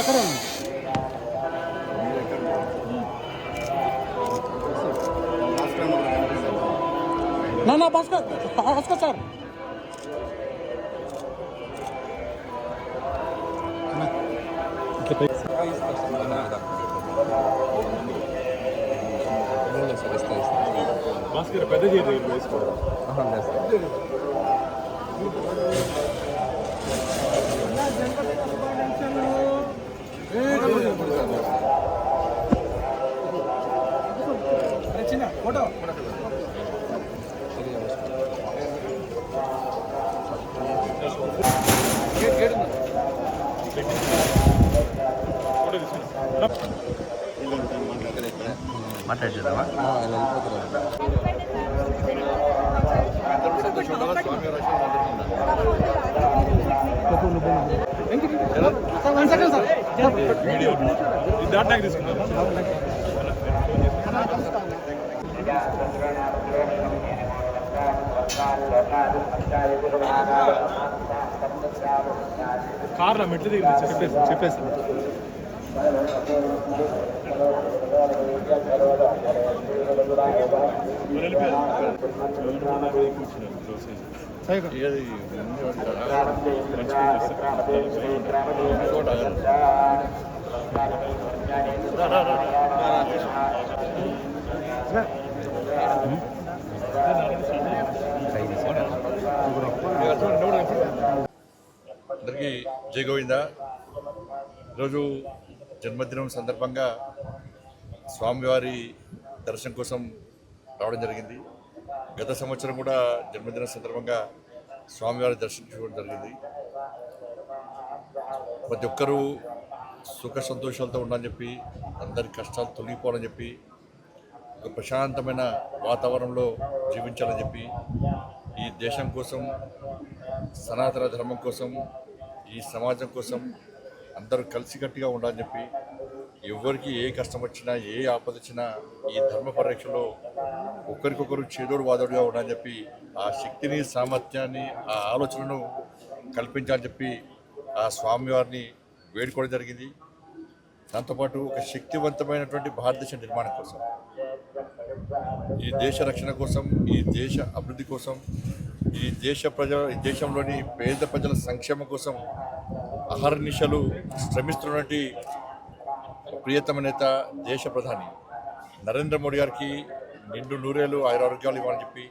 ఎక్కడ నా నా భాస్కర్ భాస్కర్ సార్ భాస్కర్ పెద్ద చేతి వేసుకోవడం చిన్న ఫోటో ఫోటో కార్లో మెట్లు దిగి చెప్పేసి చెప్పేసి. అందరికీ జయ గోవింద. ఈరోజు జన్మదినం సందర్భంగా స్వామివారి దర్శనం కోసం రావడం జరిగింది. గత సంవత్సరం కూడా జన్మదినం సందర్భంగా స్వామివారి దర్శనం చూడడం జరిగింది. ప్రతి ఒక్కరూ సుఖ సంతోషాలతో ఉండాలని చెప్పి అందరి కష్టాలు తొలగిపోవాలని చెప్పి ఒక ప్రశాంతమైన వాతావరణంలో జీవించాలని చెప్పి ఈ దేశం కోసం సనాతన ధర్మం కోసం ఈ సమాజం కోసం అందరూ కలిసికట్టుగా ఉండాలని చెప్పి ఎవరికి ఏ కష్టం వచ్చినా ఏ ఆపద వచ్చినా ఈ ధర్మ పరిరక్షలో ఒకరికొకరు చేదోడు వాదోడుగా ఉండాలని చెప్పి ఆ శక్తిని సామర్థ్యాన్ని ఆ ఆలోచనను కల్పించాలని చెప్పి ఆ స్వామివారిని వేడుకోవడం జరిగింది. దాంతోపాటు ఒక శక్తివంతమైనటువంటి భారతదేశ నిర్మాణం కోసం ఈ దేశ రక్షణ కోసం ఈ దేశ అభివృద్ధి కోసం ఈ దేశ ప్రజల ఈ దేశంలోని పేద ప్రజల సంక్షేమం కోసం అహర్నిశలు శ్రమిస్తున్నటువంటి ప్రియతమ నేత దేశ ప్రధాని నరేంద్ర మోడీ గారికి నిండు నూరేళ్ళు ఆయురారోగ్యాలు ఇవ్వాలని చెప్పి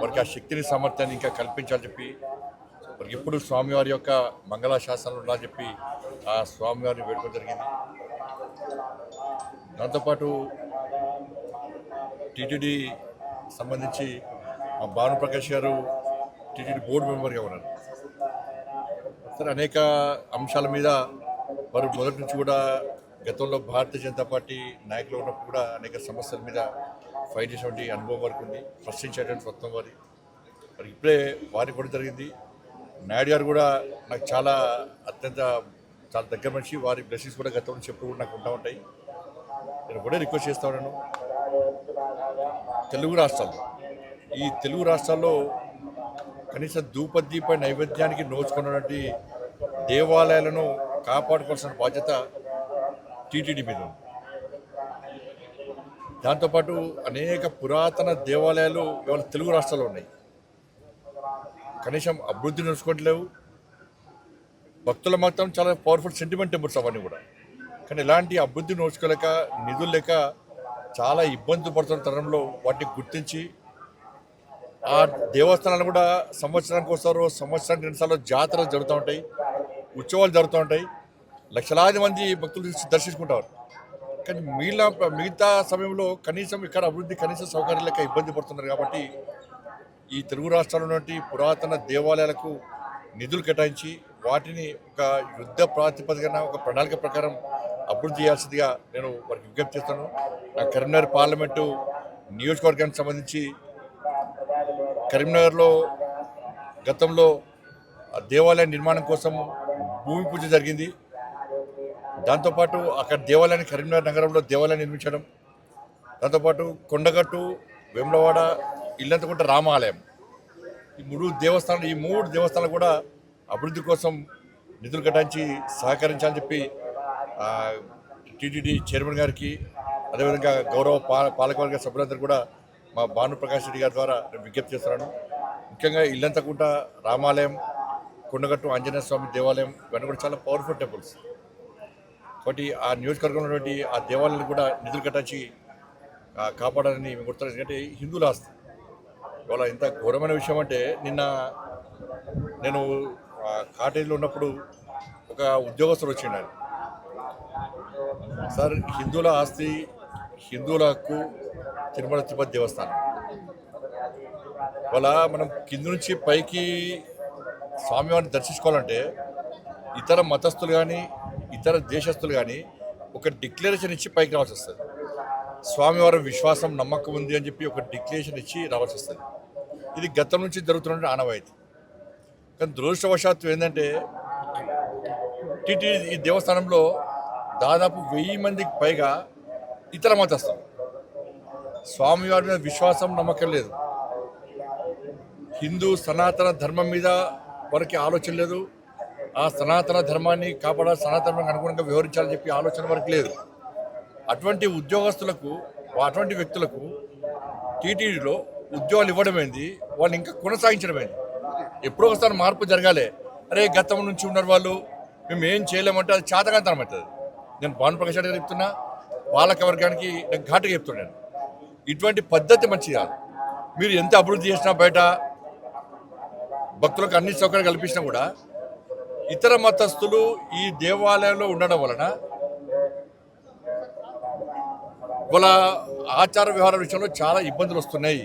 వారికి ఆ శక్తిని సామర్థ్యాన్ని ఇంకా కల్పించాలని చెప్పి మరి ఎప్పుడు స్వామివారి యొక్క మంగళాశాసనాలు ఉండాలని చెప్పి ఆ స్వామివారిని వేడుకోవడం జరిగింది. దాంతోపాటు టీటీడీ సంబంధించి మా భానుప్రకాష్ గారు టీటీడీ బోర్డు మెంబర్గా ఉన్నారు. సరే అనేక అంశాల మీద వారు మొదటి నుంచి కూడా గతంలో భారతీయ జనతా పార్టీ నాయకులు ఉన్నప్పుడు కూడా అనేక సమస్యల మీద ఫైట్ చేసినటువంటి అనుభవం వారికి ఉంది. ప్రశ్నించేటువంటి మొత్తం వారి. మరి ఇప్పుడే వారికి కూడా జరిగింది. నాయుడు గారు కూడా నాకు చాలా అత్యంత చాలా దగ్గర మనిషి. వారి బ్లెస్సింగ్స్ కూడా గతంలో నుంచి కూడా నాకు ఉంటా ఉంటాయి. నేను కూడా రిక్వెస్ట్ చేస్తా ఉన్నాను. తెలుగు రాష్ట్రాల్లో ఈ తెలుగు రాష్ట్రాల్లో కనీసం ధూపదీప నైవేద్యానికి నోచుకున్నటువంటి దేవాలయాలను కాపాడుకోవాల్సిన బాధ్యత టీటీడీ మీద ఉంది. దాంతోపాటు అనేక పురాతన దేవాలయాలు ఇవాళ తెలుగు రాష్ట్రాల్లో ఉన్నాయి. కనీసం అభివృద్ధి నడుచుకోవట్లేవు. భక్తుల మాత్రం చాలా పవర్ఫుల్ సెంటిమెంట్ టెంపుల్స్ అవన్నీ కూడా. కానీ ఇలాంటి అభివృద్ధి నోచుకోలేక నిధులు లేక చాలా ఇబ్బంది పడుతున్న తరంలో వాటిని గుర్తించి ఆ దేవస్థానాలు కూడా సంవత్సరానికి ఒకసారి సంవత్సరానికి రెండుసార్లు జాతరలు జరుగుతూ ఉంటాయి ఉత్సవాలు జరుగుతూ ఉంటాయి. లక్షలాది మంది భక్తులు దర్శించుకుంటారు. కానీ మిగిలిన మిగతా సమయంలో కనీసం ఇక్కడ అభివృద్ధి కనీస సౌకర్యాలు లేక ఇబ్బంది పడుతున్నారు కాబట్టి ఈ తెలుగు రాష్ట్రాల్లో పురాతన దేవాలయాలకు నిధులు కేటాయించి వాటిని ఒక యుద్ధ ప్రాతిపదికన ఒక ప్రణాళిక ప్రకారం అభివృద్ధి చేయాల్సిందిగా నేను వారికి విజ్ఞప్తి చేస్తాను. నా కరీంనగర్ పార్లమెంటు నియోజకవర్గానికి సంబంధించి కరీంనగర్లో గతంలో ఆ దేవాలయ నిర్మాణం కోసం భూమి పూజ జరిగింది. దాంతోపాటు అక్కడ దేవాలయాన్ని కరీంనగర్ నగరంలో దేవాలయం నిర్మించడం దాంతోపాటు కొండగట్టు వేములవాడ ఇల్లంతకుంట రామాలయం. ఈ మూడు దేవస్థానాలు ఈ మూడు దేవస్థానాలు కూడా అభివృద్ధి కోసం నిధులు కట్టించి సహకరించాలని చెప్పి టీటీడీ చైర్మన్ గారికి అదేవిధంగా గౌరవ పా పాలకవర్గ సభ్యులందరూ కూడా మా భానుప్రకాష్ రెడ్డి గారి ద్వారా నేను విజ్ఞప్తి చేస్తున్నాను. ముఖ్యంగా ఇల్లంతకుంట రామాలయం కొండగట్టు ఆంజనేయ స్వామి దేవాలయం ఇవన్నీ కూడా చాలా పవర్ఫుల్ టెంపుల్స్. కాబట్టి ఆ నియోజకవర్గంలో ఉన్నటువంటి ఆ దేవాలయాలు కూడా నిధులు కట్టించి కాపాడాలని మేము గుర్తున్నారు ఎందుకంటే హిందువుల ఆస్తి. ఇవాళ ఇంత ఘోరమైన విషయం అంటే నిన్న నేను కాటేజీలో ఉన్నప్పుడు ఒక ఉద్యోగస్తుడు వచ్చిండు సార్ హిందువుల ఆస్తి హిందువుల హక్కు తిరుమల తిరుపతి దేవస్థానం. ఇవాళ మనం కింద నుంచి పైకి స్వామివారిని దర్శించుకోవాలంటే ఇతర మతస్థులు కానీ ఇతర దేశస్తులు కానీ ఒక డిక్లరేషన్ ఇచ్చి పైకి రావాల్సి వస్తుంది. స్వామివారి విశ్వాసం నమ్మకం ఉంది అని చెప్పి ఒక డిక్లరేషన్ ఇచ్చి రావాల్సి వస్తుంది. ఇది గతం నుంచి జరుగుతున్న ఆనవాయితీ. కానీ దురదృష్టవశాత్తు ఏంటంటే టీటీ ఈ దేవస్థానంలో దాదాపు వెయ్యి మందికి పైగా ఇతర మతస్థులు. స్వామివారి మీద విశ్వాసం నమ్మకం లేదు. హిందూ సనాతన ధర్మం మీద వారికి ఆలోచన లేదు. ఆ సనాతన ధర్మాన్ని కాపాడాలి సనాతన అనుగుణంగా వ్యవహరించాలని చెప్పి ఆలోచన వరకు లేదు. అటువంటి ఉద్యోగస్తులకు అటువంటి వ్యక్తులకు టీటీడీలో ఉద్యోగాలు ఇవ్వడమైంది వాళ్ళు ఇంకా కొనసాగించడమే. ఎప్పుడో ఒకసారి మార్పు జరగాలి. అరే గతం నుంచి ఉన్నారు వాళ్ళు. మేము ఏం చేయలేమంటే అది చేతకాంతనం అవుతుంది. నేను భాను ప్రకాష్ గారు చెప్తున్నా పాలక వర్గానికి నేను ఘాటుగా చెప్తున్నాను ఇటువంటి పద్ధతి మంచిది కాదు. మీరు ఎంత అభివృద్ధి చేసినా బయట భక్తులకు అన్ని సౌకర్యాలు కల్పించినా కూడా ఇతర మతస్థులు ఈ దేవాలయంలో ఉండడం వలన వాళ్ళ ఆచార వ్యవహార విషయంలో చాలా ఇబ్బందులు వస్తున్నాయి.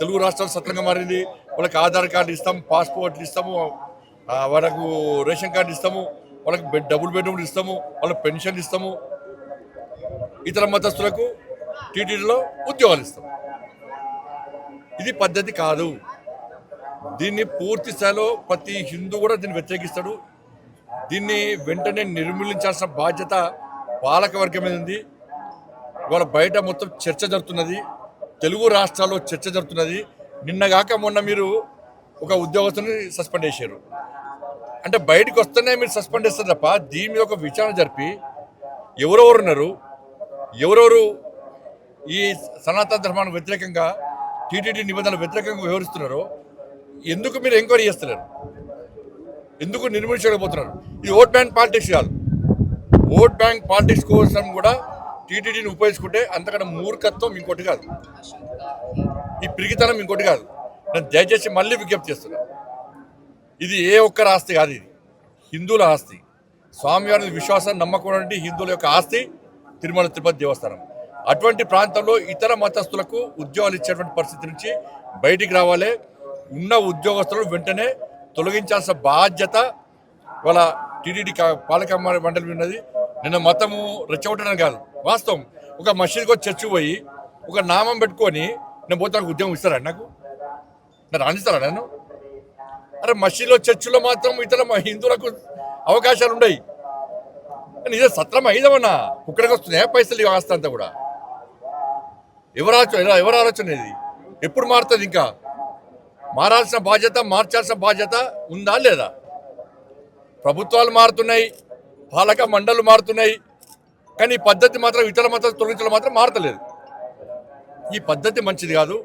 తెలుగు రాష్ట్రాలు సత్రంగా మారింది. వాళ్ళకి ఆధార్ కార్డు ఇస్తాము పాస్పోర్ట్లు ఇస్తాము వాళ్ళకు రేషన్ కార్డు ఇస్తాము వాళ్ళకి బెడ్ డబుల్ బెడ్రూమ్లు ఇస్తాము వాళ్ళకి పెన్షన్ ఇస్తాము. ఇతర మతస్థులకు టీటీడీలో ఉద్యోగాలు ఇస్తాం. ఇది పద్ధతి కాదు. దీన్ని పూర్తి స్థాయిలో ప్రతి హిందూ కూడా దీన్ని వ్యతిరేకిస్తాడు. దీన్ని వెంటనే నిర్మూలించాల్సిన బాధ్యత పాలక వర్గం మీద ఉంది. ఇవాళ బయట మొత్తం చర్చ జరుగుతున్నది. తెలుగు రాష్ట్రాల్లో చర్చ జరుగుతున్నది. నిన్నగాక మొన్న మీరు ఒక ఉద్యోగస్తుని సస్పెండ్ చేశారు. అంటే బయటకు వస్తేనే మీరు సస్పెండ్ చేస్తారు తప్ప దీని మీద ఒక విచారణ జరిపి ఎవరెవరు ఉన్నారు ఎవరెవరు ఈ సనాతన ధర్మానికి వ్యతిరేకంగా టీటీడీ నిబంధనలు వ్యతిరేకంగా వివరిస్తున్నారో ఎందుకు మీరు ఎంక్వైరీ చేస్తున్నారు ఎందుకు నిర్మించలేకపోతున్నారు ఇది ఓట్ బ్యాంక్ పాలిటిక్స్ కాదు ఓట్ బ్యాంక్ పాలిటిక్స్ కోసం కూడా టీటీడీని ఉపయోగించుకుంటే అంతకన్నా మూర్ఖత్వం ఇంకోటి కాదు. ఈ పిరిగితనం ఇంకోటి కాదు. నేను దయచేసి మళ్ళీ విజ్ఞప్తి చేస్తున్నా. ఇది ఏ ఒక్కరి ఆస్తి కాదు ఇది. హిందువుల ఆస్తి. స్వామివారి విశ్వాసం నమ్మకం ఉన్నటువంటి హిందువుల యొక్క ఆస్తి తిరుమల తిరుపతి దేవస్థానం. అటువంటి ప్రాంతంలో ఇతర మతస్థులకు ఉద్యోగాలు ఇచ్చేటువంటి పరిస్థితి నుంచి బయటికి రావాలి. ఉన్న ఉద్యోగస్తులను వెంటనే తొలగించాల్సిన బాధ్యత వాళ్ళ టీడీడీ పాలక మండలి ఉన్నది. నిన్న మతము రెచ్చగొట్టడం కాదు. వాస్తవం. ఒక మసీద్కి వచ్చి చర్చి పోయి ఒక నామం పెట్టుకొని నేను పోతే నాకు ఉద్యోగం ఇస్తారా నాకు? నేను రాణిస్తారా నేను అరే మసీద్లో చర్చిలో మాత్రం ఇతర మ- హిందువులకు అవకాశాలు ఉన్నాయి కానీ ఇదే సత్రం అయిదమన్నా? కుక్కడికి వస్తున్నాయా పైసలు ఆస్తి అంతా కూడా? ఎవరు ఆలోచన ఎవరు ఆలోచన ఇది? ఎప్పుడు మారుతుంది ఇంకా? మారాల్సిన బాధ్యత మార్చాల్సిన బాధ్యత ఉందా లేదా? ప్రభుత్వాలు మారుతున్నాయి పాలక మండళ్ళు మారుతున్నాయి కానీ ఈ పద్ధతి మాత్రం ఇతర మత తొలగించడం మాత్రం మారతలేదు. ఈ పద్ధతి మంచిది కాదు.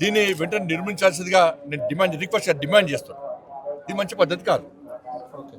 దీన్ని వెంటనే నిర్మించాల్సిందిగా నేను డిమాండ్ రిక్వెస్ట్ డిమాండ్ చేస్తున్నాను ఇది మంచి పద్ధతి కాదు. ఓకే